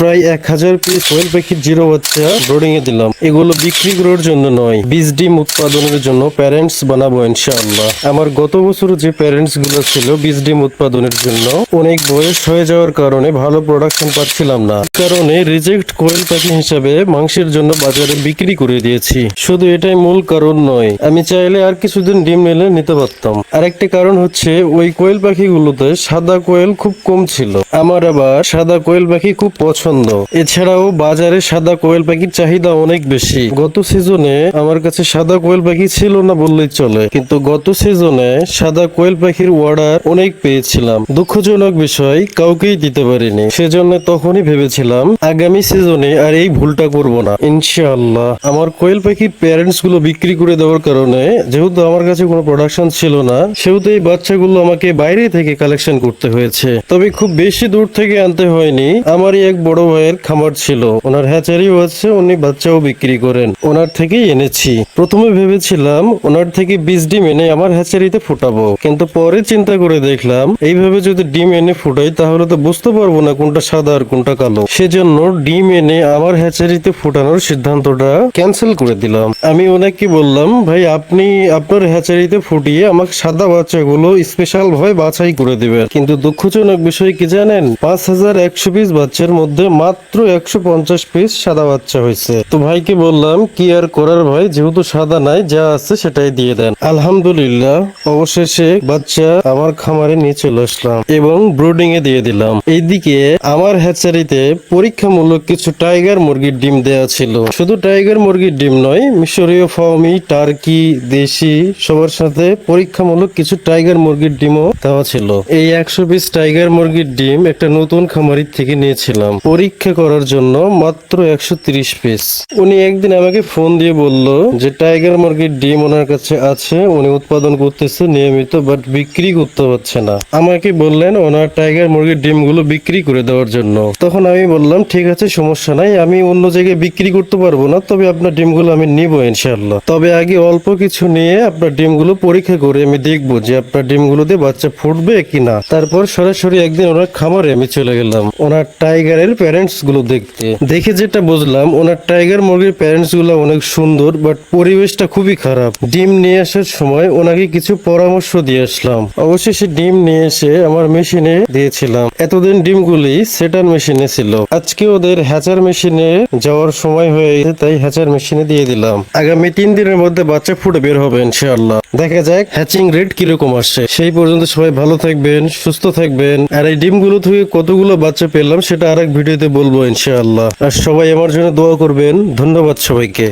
প্রায় এক হাজার পিস কোয়েল পাখির জিরো বাচ্চা ব্রোডিং এ দিলাম। এগুলো বিক্রি করার জন্য নয়, বীজ ডিম উৎপাদনের জন্য প্যারেন্টস বানাবো ইনশাআল্লাহ। আমার গত বছর যে প্যারেন্টসগুলো ছিল বীজ ডিম উৎপাদনের জন্য, অনেক বয়স হয়ে যাওয়ার কারণে ভালো প্রোডাকশন পাচ্ছিলাম না। কারণে রিজেক্ট কোয়েল পাখি হিসাবে মাংসের জন্য বাজারে বিক্রি করে দিয়েছি। শুধু এটাই মূল কারণ নয়, আমি চাইলে আর কিছুদিন ডিম নিলে নিতে পারতাম। আরেকটি কারণ হচ্ছে, ওই কোয়েল পাখিগুলোতে সাদা কোয়েল খুব কম ছিল। আমার আবার সাদা কোয়েল পাখি খুব পছন্দ এছাড়াও বাজারে সাদা কোয়েল পাখির চাহিদা অনেক বেশি। গত সিজনে আমার কাছে সাদা কোয়েল পাখি ছিল না বললেই চলে। কিন্তু গত সিজনে সাদা কোয়েল পাখির অর্ডার অনেক পেয়েছিলাম। দুঃখজনক বিষয়, কাউকেই দিতে পারিনি। সেজন্য তখনই ভেবেছিলাম, আগামী সিজনে আর এই ভুলটা করব না। ইনশাআল্লাহ। আমার কোয়েল পাখির প্যারেন্টসগুলো বিক্রি করে দেওয়ার কারণে, যেহেতু আমার কাছে কোনো প্রোডাকশন ছিল না, সেহেতু এই বাচ্চাগুলো আমাকে বাইরে থেকে কালেকশন করতে হয়েছে। তবে খুব বেশি দূর থেকে আনতে হয়নি। আমারই এক বড় ভাইয়ের খামার ছিল। ওনার হ্যাচারিও আছে উনি বাচ্চাও বিক্রি করেন। ওনার থেকেই এনেছি। প্রথমে ভেবেছিলাম ওনার থেকে বীজ ডিম এনে আমার হ্যাচারিতে ফুটাবো। কিন্তু পরে চিন্তা করে দেখলাম, এইভাবে যদি ডিম এনে ফুটাই তাহলে তো বুঝতে পারব না কোনটা সাদা আর কোনটা কালো। সেজন্য ডিম এনে আমার হ্যাচারিতে ফুটানোর সিদ্ধান্তটা ক্যান্সেল করে দিলাম। আমি ওনাকে বললাম, ভাই, আপনি আপনার হ্যাচারিতে ফুটিয়ে আমাকে সাদা বাচ্চাগুলো স্পেশাল ভাবে বাছাই করে দিবেন। কিন্তু দুঃখজনক বিষয় কি জানেন? পাঁচ হাজার একশো পিস বাচ্চার মধ্যে মাত্র একশো পঞ্চাশ পিস সাদা বাচ্চা হয়েছে। তো ভাইকে বললাম, কি আর করার ভাই? যেহেতু সাদা নাই, যা আছে সেটাই দিয়ে দেন। আলহামদুলিল্লাহ, অবশেষে বাচ্চা আমার খামারে নিয়ে চলে আসলাম এবং ব্রুডিং এ দিয়ে দিলাম। এইদিকে আমার হ্যাচারিতে পরীক্ষামূলক কিছু টাইগার মুরগির ডিম দেয়া ছিল। শুধু টাইগার মুরগির ডিম নয়, মিশরীয় ফার্মি টার্কি দেশি, সবার সাথে পরীক্ষামূলক কিছু টাইগার মুরগির ডিমও দেওয়া ছিল। এই একশো পিস টাইগার মুরগির ডিম একটা নতুন খামারি থেকে নিয়েছিলাম। পরীক্ষা করার জন্য মাত্র একশো তিরিশ পিস উনি একদিন আমাকে ফোন দিয়ে বলল যে টাইগার মুরগির ডিম ওনার কাছে আছে, উনি উৎপাদন করতেছে নিয়মিত বাট বিক্রি করতে পারছে না। আমাকে বললেন ওনার টাইগার মুরগির ডিমগুলো বিক্রি করে দেওয়ার জন্য। তখন আমি বললাম, ঠিক আছে, সমস্যা নাই, আমি অন্য জায়গায় বিক্রি করতে পারব না, তবে আপনার ডিমগুলো আমি নিব ইনশাল্লাহ তবে আগে অল্প কিছু নিয়ে আপনার ডিমগুলো পরীক্ষা করে আমি দেখব যে, আপনার ডিম ডিমগুলোতে বাচ্চা ফুটবে কিনা। তারপর সরাসরি একদিন ওনার খামারে আমি চলে গেলাম। ওনার টাইগারের প্যারেন্টসগুলো দেখতে দেখে যেটা বুঝলাম ওনার টাইগার মুরগির প্যারেন্টসগুলো অনেক সুন্দর বাট পরিবেশটা খুবই খারাপ। ডিম নিয়ে আসার সময় ওনাকে কিছু পরামর্শ দিয়ে আসলাম। অবশেষে ডিম নিয়ে এসে আমার মেশিনে দিয়েছিলাম। এতদিন ডিমগুলি সেটার মেশিনে ছিল। আজকে ওদের হ্যাচার মেশিনে যাওয়ার সময় হয়ে গেছে তাই হ্যাচার মেশিনে দিয়ে দিলাম। আগামী তিন দিনের মধ্যে বাচ্চা ফুটে বের হবে ইনশাআল্লাহ। দেখা যাক হ্যাচিং রেট কীরকম আসছে। সেই পর্যন্ত সবাই ভালো থাকবেন সুস্থ থাকবেন। আর এই ডিমগুলো থেকে কতগুলো বাচ্চা পেলাম সেটা আরেক ভিডিওতে বলব ইনশাআল্লাহ। আর সবাই আমার জন্য দোয়া করবেন। ধন্যবাদ সবাইকে।